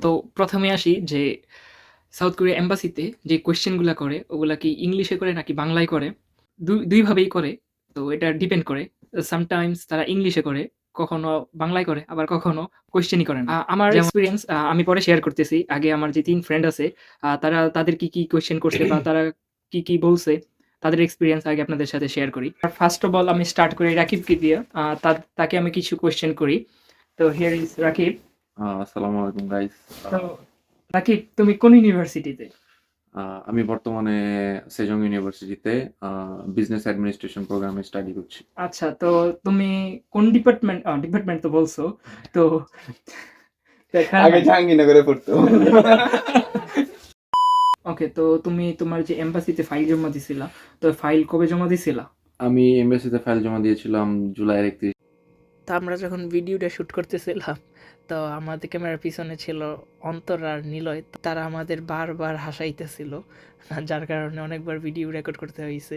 তো প্রথমে আসি যে সাউথ কোরিয়া এম্বাসিতে যে কোয়েশ্চেনগুলো করে ওগুলা কি ইংলিশে করে নাকি বাংলায় করে? দুই দুইভাবেই করে তো এটা ডিপেন্ড করে। সামটাইমস তারা ইংলিশে করে কখনো বাংলায় করে আবার কখনো কোয়েশ্চেনই করে না। আমার এক্সপিরিয়েন্স আমি পরে শেয়ার করতেছি। আগে আমার যে তিন ফ্রেন্ড আছে তারা তাদের কি কি কোয়েশ্চেন করছে বা তারা কি কি বলছে তাদের এক্সপিরিয়েন্স আগে আপনাদের সাথে শেয়ার করি। ফার্স্ট অফ অল আমি স্টার্ট করি রাকিবকে দিয়ে। তাকে আমি কিছু কোয়েশ্চেন করি। তো হিয়ার ইজ রাকিব। আসসালামু আলাইকুম গাইস তো রাকিব তুমি কোন ইউনিভার্সিটিতে আমি বর্তমানে সেজং ইউনিভার্সিটিতে বিজনেস অ্যাডমিনিস্ট্রেশন প্রোগ্রামে স্টাডি করছি। আচ্ছা তো তুমি কোন ডিপার্টমেন্ট ডিপার্টমেন্ট তো বলছো তো আগে জাহাঙ্গীরনগরে পড়তো। ওকে তো তুমি তোমার যে এম্বাসিতে ফাইল জমা দিছিলা তো ফাইল কবে জমা দিছিলা? আমি এমবিএসসিতে ফাইল জমা দিয়েছিলাম জুলাইয়ের একত্রিশ তো আমরা যখন ভিডিওটা শুট করতেছিলাম তো আমাদের ক্যামেরার পিছনে ছিল অন্তর আর নিলয় তারা আমাদের বারবার হাসাইতেছিল যার কারণে অনেকবার ভিডিও রেকর্ড করতে হয়েছে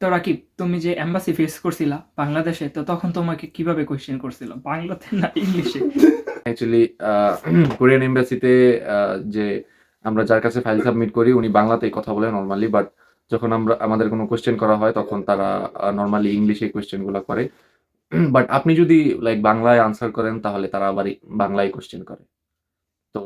তো রাকিব তুমি যে এম্বাসি ফেস করছিলা বাংলাদেশে তো তখন তোমাকে কীভাবে কোয়েশ্চেন করছিল বাংলাতে না ইংলিশে? অ্যাকচুয়ালি কোরিয়ান এমবাসিতে যে আমরা যার কাছে ফাইল সাবমিট করি উনি বাংলাতেই কথা বলে নর্মালি বাট যখন আমরা আমাদের কোনো কোয়েশ্চেন করা হয় তখন তারা নর্মালি ইংলিশে কোয়েশ্চেনগুলো করে। বাট আপনি যদি লাইক বাংলায় আনসার করেন তাহলে তারা আবার বাংলায় কোয়েশ্চেন করে। তো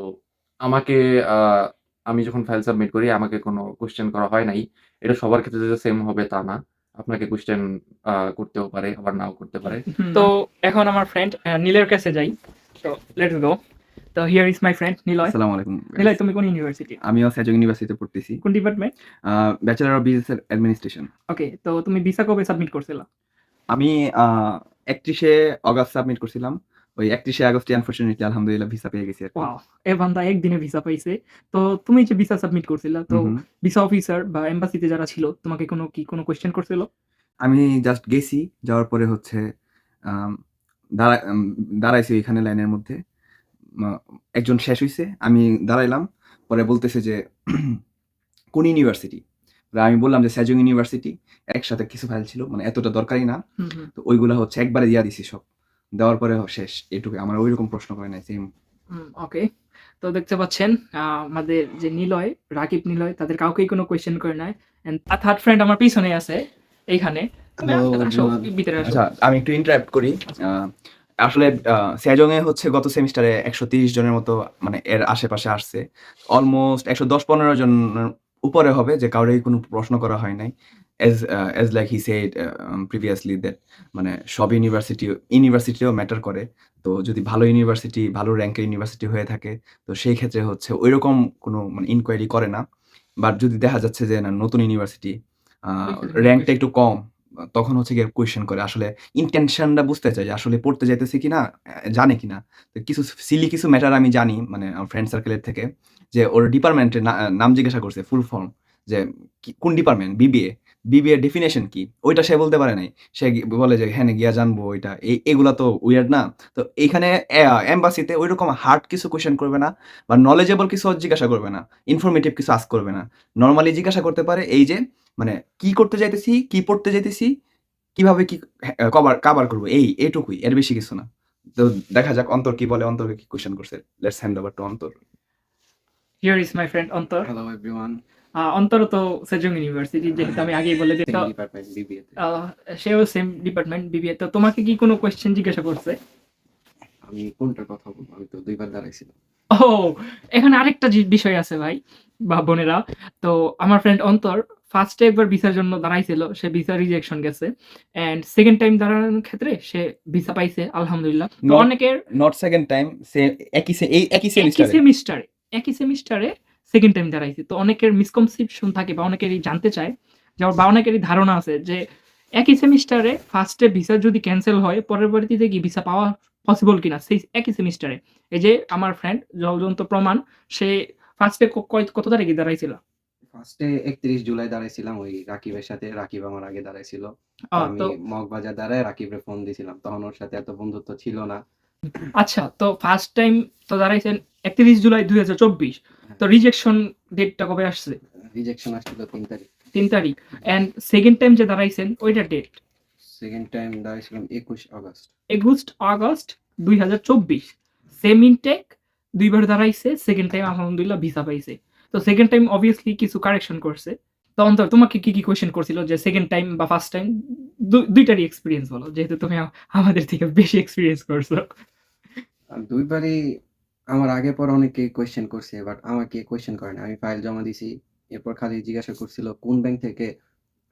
আমাকে আহ, আমি যখন ফাইল সাবমিট করি আমাকে কোনো কোয়েশ্চেন করা হয় নাই। এটা সবার ক্ষেত্রে যে সেম হবে তা না। আপনাকে কোয়েশ্চেন করতেও পারে আবার নাও করতে পারে। তো এখন আমার ফ্রেন্ড নীলের কাছে যাই। তো লেটস গো তো here is my friend Niloy. আসসালামু আলাইকুম নিলয় তুমি কোন ইউনিভার্সিটি আমিও সেজং ইউনিভার্সিটিতে পড়তেছি। কোন department bachelor of business administration okay তো তুমি ভিসা কবে সাবমিট করছিলা? আমি একত্রিশে অগস্ট সাবমিট করছিলাম। ওই একত্রিশে আগস্টে আনফর্চুনেটলি আলহামদুলিল্লাহ ভিসা পেয়ে গেছি ওয়াও এ বান্দা একদিনে ভিসা পাইছে। তো তুমি যে ভিসা সাবমিট করছিলা তো। ভিসা অফিসার বা এম্বাসিতে যারা ছিল তোমাকে কোনো কি কোনো কোয়েশ্চেন করছিল? আমি জাস্ট গেছি যাওয়ার পরে হচ্ছে দাঁড়া দাঁড়াইছি এখানে লাইনের মধ্যে। একজন শেষ হইছে আমি দাঁড়াইলাম পরে বলতেছে যে কোন ইউনিভার্সিটি আমি বললাম যে সেজং ইউনিভার্সিটি একসাথে কিছু ফাইল ছিল মানে এতটা দরকারি না। তো ওইগুলা হচ্ছে একবারে দিয়া দিছি সব। দেওয়ার পরে শেষ এটুকু আমার ওইরকম প্রশ্ন করে নাই সেম ওকে তো দেখতে পাচ্ছেন আমাদের যে নিলয় রাকিব নিলয় তাদের কাউকেই কোনো কোয়েশ্চেন করে নাই। এন্ড থার্ড ফ্রেন্ড আমার পিছনে আছে এইখানে। আচ্ছা আমি একটু ইন্টারাপ্ট করি। আসলে সেজং এ হচ্ছে গত সেমিস্টারে একশো তিরিশ জনের মতো মানে এর আশেপাশে আসছে। অলমোস্ট একশো দশ পনেরো জনের উপরে হবে যে কারোরই কোনো প্রশ্ন করা হয় নাই। As as like he said previously that মানে সব ইউনিভার্সিটি ইউনিভার্সিটিও ম্যাটার করে। তো যদি ভালো ইউনিভার্সিটি ভালো র্যাঙ্কের ইউনিভার্সিটি হয়ে থাকে তো সেই ক্ষেত্রে হচ্ছে ওই রকম কোনো মানে ইনকোয়ারি করে না। বাট যদি দেখা যাচ্ছে যে না নতুন ইউনিভার্সিটি র্যাঙ্কটা একটু কম তখন হচ্ছে গিয়ে কোয়েশ্চেন করে, আসলে ইন্টেনশনটা বুঝতে চাই যে আসলে পড়তে যাইতেছি কিনা জানে কিনা। তো কিছু সিলি কিছু ম্যাটার আমি জানি মানে আমার ফ্রেন্ড সার্কেলের থেকে, যে ওর ডিপার্টমেন্টের নাম জিজ্ঞাসা করছে ফুল ফর্ম যে কোন ডিপার্টমেন্ট বিবিএ বিবিএ ডেফিনেশন কি? ওইটা সে বলতে পারে নাই। সে বলে যে হ্যাঁ গিয়া জানব ওইটা। এই এগুলা তো উইয়ার্ড না। তো এইখানে এম্বাসিতে ওই রকম হার্ড কিছু কোয়েশ্চেন করবে না, বা নলেজেবল কিছু জিজ্ঞাসা করবে না ইনফরমেটিভ কিছু আস করবে না। নর্মালি জিজ্ঞাসা করতে পারে এই যে মানে কি করতে যাইতেছি কি পড়তে যাইতেছি কীভাবে কি কভার কাভার করব এই এটুকুই এর বেশি কিছু না। তো দেখা যাক অন্তর কি বলে অন্তরকে কি কোশ্চেন করছে। Let's hand over to Antor. Here is my friend Antor. Everyone. Ah, Antor তো সেজং ইউনিভার্সিটি যেহেতু আমি আগেই বলে দিই সেও সেম ডিপার্টমেন্ট বিবিএ তো। তোমাকে কি কোনো কোয়েশ্চেন জিজ্ঞাসা করছে? আমি কোনটার কথা বলব? আমি তো দুইবার দাঁড়াইছিলাম। ও এখানে আরেকটা বিষয় আছে ভাই বা বোনেরা। তো আমার ফ্রেন্ড অন্তর ফার্স্টে একবার ভিসার জন্য দাঁড়াইছিল সে ভিসা রিজেকশন গেছে। এন্ড সেকেন্ড টাইম দাঁড়ানোর ক্ষেত্রে সে ভিসা পাইছে আলহামদুলিল্লাহ। তো অনেকের নট সেকেন্ড টাইম সেম একই সে- এই একই একই সেমিস্টারে সেমিস্টারে একই সেমিস্টারে সেকেন্ড টাইম দাঁড়াইছে। তো অনেকের মিসকনসেপশন থাকে বা অনেকেরই জানতে চায় যে বা অনেকেরই ধারণা আছে যে একই সেমিস্টারে ফার্স্টে ভিসা যদি ক্যান্সেল হয় পরবর্তীতে কি ভিসা পাওয়া পসিবল কিনা? সেই একই সেমিস্টারে এই যে আমার ফ্রেন্ড জলজন্ত প্রমাণ সে ফার্স্টে কত তারিখে দাঁড়াইছিল? ফার্স্টে একত্রিশ জুলাই দাঁড়াইছিলাম ওই রাকিবের সাথে। রাকিব আমার আগে দাঁড়াইছিল। আমি মগবাজার দাঁড়ায় রাকিবের ফোন দিছিলাম। তখন ওর সাথে এত বন্ধুত্ব ছিল না। আচ্ছা তো ফার্স্ট টাইম তো দাঁড়াইছেন একত্রিশ জুলাই দুই হাজার চব্বিশ। তো রিজেকশন ডেটটা কবে আসছে? রিজেকশন আসছিল তিন তারিখ। তিন তারিখ। অ্যান্ড সেকেন্ড টাইম যে দাঁড়াইছেন ওইটা ডেট সেকেন্ড টাইম দাঁড়াইছিলাম একুশ আগস্ট। একুশ আগস্ট দুই হাজার চব্বিশ। সেম ইনটেক দুইবার দাঁড়াইছে সেকেন্ড টাইম আলহামদুলিল্লাহ ভিসা পাইছে। তো সেকেন্ড টাইম অবভিয়াসলি কিছু কারেকশন করছে। তো অন্তর, তোমাকে কি কি কোয়েশ্চেন করছিল যে সেকেন্ড টাইম বা ফার্স্ট টাইম দুইটারই এক্সপিরিয়েন্স বলো, যেহেতু তুমি আমাদের থেকে বেশি এক্সপিরিয়েন্স করছ। দুইবারই আমার আগে পর অনেকে কোয়েশ্চেন করছে বাট আমাকে কোয়েশ্চেন করে না। আমি ফাইল জমা দিছি, এরপর খালি জিজ্ঞাসা করছিল কোন ব্যাংক থেকে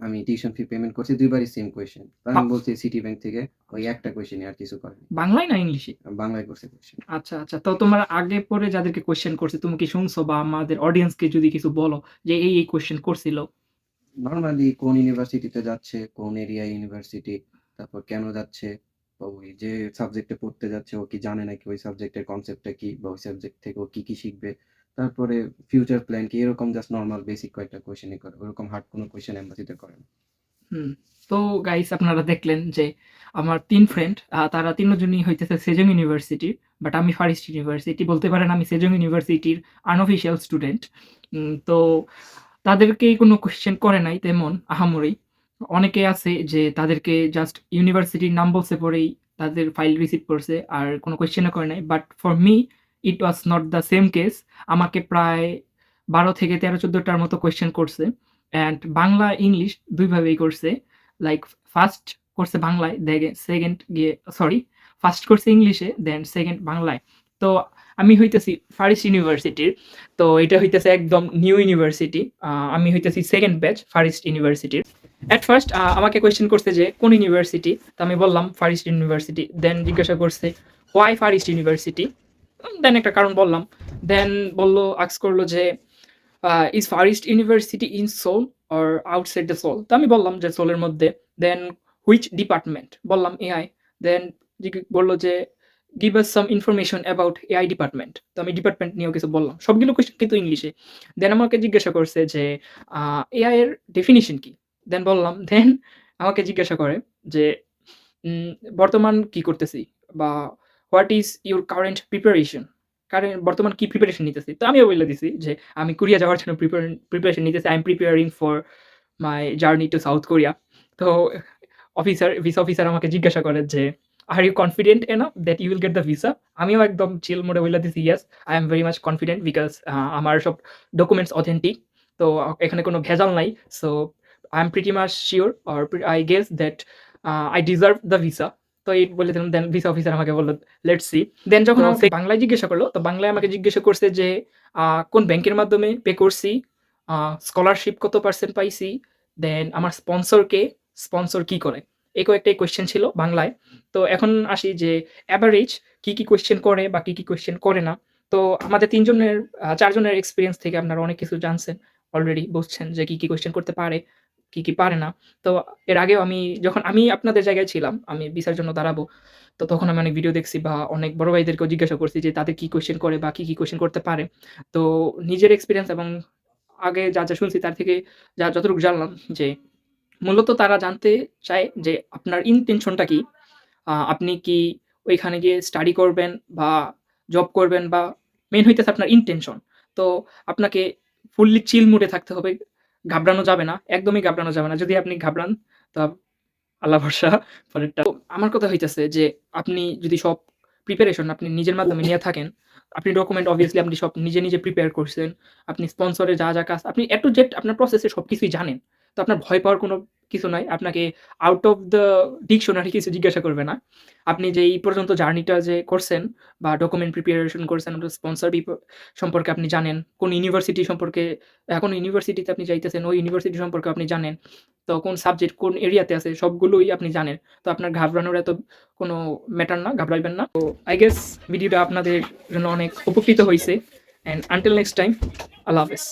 আমি টিউশন ফি পেমেন্ট করছি দুইবারই সেম কোয়েশ্চেন আমি বলছি সিটি ব্যাংক থেকে ওই একটা কোয়েশ্চেন আর কিছু করেনি বাংলায় না ইংলিশে বাংলায় করছে কোয়েশ্চেন আচ্ছা আচ্ছা। তো তোমার আগে পরে যাদেরকে কোয়েশ্চেন করছে তুমি কি শুনছো বা আমাদের অডিয়েন্সকে যদি কিছু বলো যে এই এই কোয়েশ্চেন করছিল? নর্মালি কোন ইউনিভার্সিটিতে যাচ্ছে কোন এরিয়া ইউনিভার্সিটি তারপর কেন যাচ্ছে বা ওই যে সাবজেক্টে পড়তে যাচ্ছে ও কি জানে নাকি ওই সাবজেক্টের কনসেপ্টটা কি বা ওই সাবজেক্ট থেকে ও কি কি শিখবে? তারপরে ফিউচার প্ল্যান কি? এরকম জাস্ট নর্মাল বেসিক কয়েকটা কোয়েশ্চেনই করে, ওরকম হার্ড কোনো কোয়েশ্চেন এমবাসিতে করে না তো গাইস আপনারা দেখলেন যে আমার তিন ফ্রেন্ড তারা তিনজনই হইতেছে সেজং ইউনিভার্সিটি বাট আমি ফারিস্ট ইউনিভার্সিটি বলতে পারেন আমি সেজং ইউনিভার্সিটির আনঅফিসিয়াল স্টুডেন্ট তো তাদেরকে কোনো কোয়েশ্চেন করে নাই তেমন, আহামরি। অনেকে আছে যে তাদেরকে জাস্ট ইউনিভার্সিটির নাম বলছে পরেই, তাদের ফাইল রিসিভ করছে, আর কোনো কোয়েশ্চেনও করে নাই। But for me it was not the same case আমাকে প্রায় বারো থেকে তেরো, চোদ্দোটার মতো কোয়েশ্চেন করছে। অ্যান্ড বাংলা ইংলিশ দুইভাবেই করছে। লাইক ফার্স্ট করছে বাংলায় দেখে সেকেন্ড গিয়ে সরি ফার্স্ট করছে ইংলিশে দেন সেকেন্ড বাংলায়। তো আমি হইতেছি ফারিস্ট ইউনিভার্সিটির তো এটা হইতেছে একদম নিউ ইউনিভার্সিটি আমি হইতেছি সেকেন্ড ব্যাচ ফারিস্ট ইউনিভার্সিটির অ্যাট ফার্স্ট আমাকে কোয়েশ্চেন করছে যে, কোন ইউনিভার্সিটি তো আমি বললাম ফারিস্ট ইউনিভার্সিটি দেন জিজ্ঞাসা করছে হোয়াই ফারিস্ট ইউনিভার্সিটি দেন একটা কারণ বললাম। দেন বলল আক্স করল যে is first university in Seoul or outside the Seoul তো আমি বললাম যে সোলের মধ্যে। দেন হুইচ ডিপার্টমেন্ট বললাম এআই দেন বলল যে give us some information about AI department তো আমি ডিপার্টমেন্ট নিয়েও কিছু বললাম। সবগুলো কোয়েশ্চেন কিন্তু ইংলিশে দেন আমাকে জিজ্ঞাসা করছে যে এআই এর ডেফিনিশন কি? দেন বললাম দেন আমাকে জিজ্ঞাসা করে যে বর্তমান কি করতেছি? বা what is your current preparation current বর্তমান কি প্রিপারেশন নিতেছি? তো আমিও বলে দিছি যে আমি কোরিয়া যাওয়ার জন্য প্রিপারেশন নিতেছি। I am preparing for my journey to South Korea তো অফিসার ভিসা অফিসার আমাকে জিজ্ঞাসা করে যে are you confident enough that you will get the visa আমিও একদম চিল মোডে বলে দিছি yes I am very much confident because আমার সব ডকুমেন্টস অথেন্টিক তো এখানে কোনো ভেজাল নাই। So I am pretty much sure or I guess that I deserve the visa তো এই বলে দিলাম দেন ভিসা অফিসার আমাকে বলল লেটস সি দেন যখন আমাকে বাংলায় জিজ্ঞাসা করল তো বাংলায় আমাকে জিজ্ঞাসা করছে যে কোন ব্যাংকের মাধ্যমে পে করছি? স্কলারশিপ কত পার্সেন্ট পাইছি? দেন আমার স্পন্সর কে স্পন্সর কি করে? এই কয়েকটাই কোয়েশ্চেন ছিল বাংলায়। তো এখন আসি যে অ্যাভারেজ কি কি কোয়েশ্চেন করে বা কি কি কোয়েশ্চেন করে না? তো আমাদের তিনজনের চারজনের এক্সপিরিয়েন্স থেকে আপনারা অনেক কিছু জানছেন অলরেডি বুঝছেন যে কি কি কোয়েশ্চেন করতে পারে। কি কি পারে না। তো এর আগেও আমি যখন আমি আপনাদের জায়গায় ছিলাম, আমি ভিসার জন্য দাঁড়াবো, তো তখন আমি অনেক ভিডিও দেখছি বা অনেক বড় ভাইদেরকেও জিজ্ঞাসা করছি যে তাদের কি কোয়েশ্চেন করে বা কি কি কোয়েশ্চেন করতে পারে। তো নিজের এক্সপিরিয়েন্স এবং আগে যা যা শুনছি তার থেকে যা, যতটুকু জানলাম যে মূলত তারা জানতে চায় যে আপনার ইনটেনশনটা কি। আপনি কি ওইখানে গিয়ে স্টাডি করবেন বা জব করবেন বা মেন হইতেছে আপনার ইনটেনশন তো আপনাকে ফুললি চিল মুডে থাকতে হবে। ঘাবড়ানো যাবে না, একদমই ঘাবড়ানো যাবে না। যদি আপনি ঘাবড়ান, তো আল্লাহ ভরসা পরেরটা। আমার কথা হইতেছে যে, আপনি যদি সব প্রিপারেশন আপনি নিজের মাধ্যমে নিয়ে থাকেন, আপনি ডকুমেন্ট অবভিয়াসলি আপনি সব নিজে নিজে প্রিপেয়ার করছেন, আপনি স্পন্সরে যা যা কাজ, আপনি এ টু জেড আপনার প্রসেসে সব কিছুই জানেন। তো আপনার ভয় পাওয়ার কোনো কিছু নাই। আপনাকে আউট অফ দ্য ডিকশনারি কিছু জিজ্ঞাসা করবে না। আপনি যে এই পর্যন্ত জার্নিটা যে করছেন বা ডকুমেন্ট প্রিপারেশন করছেন স্পন্সর সম্পর্কে আপনি জানেন, কোন ইউনিভার্সিটি সম্পর্কে, এখন ইউনিভার্সিটিতে আপনি যাইতেছেন, ওই ইউনিভার্সিটি সম্পর্কে আপনি জানেন, তো কোন সাবজেক্ট কোন এরিয়াতে আছে, সবগুলোই আপনি জানেন। তো আপনার ঘাবড়ানোর এত কোনো ম্যাটার না, ঘাবড়াইবেন না। তো আই গেস ভিডিওটা আপনাদের জন্য অনেক উপকৃত হয়েছে অ্যান্ড আনটিল নেক্সট টাইম আল্লাহ হাফেজ।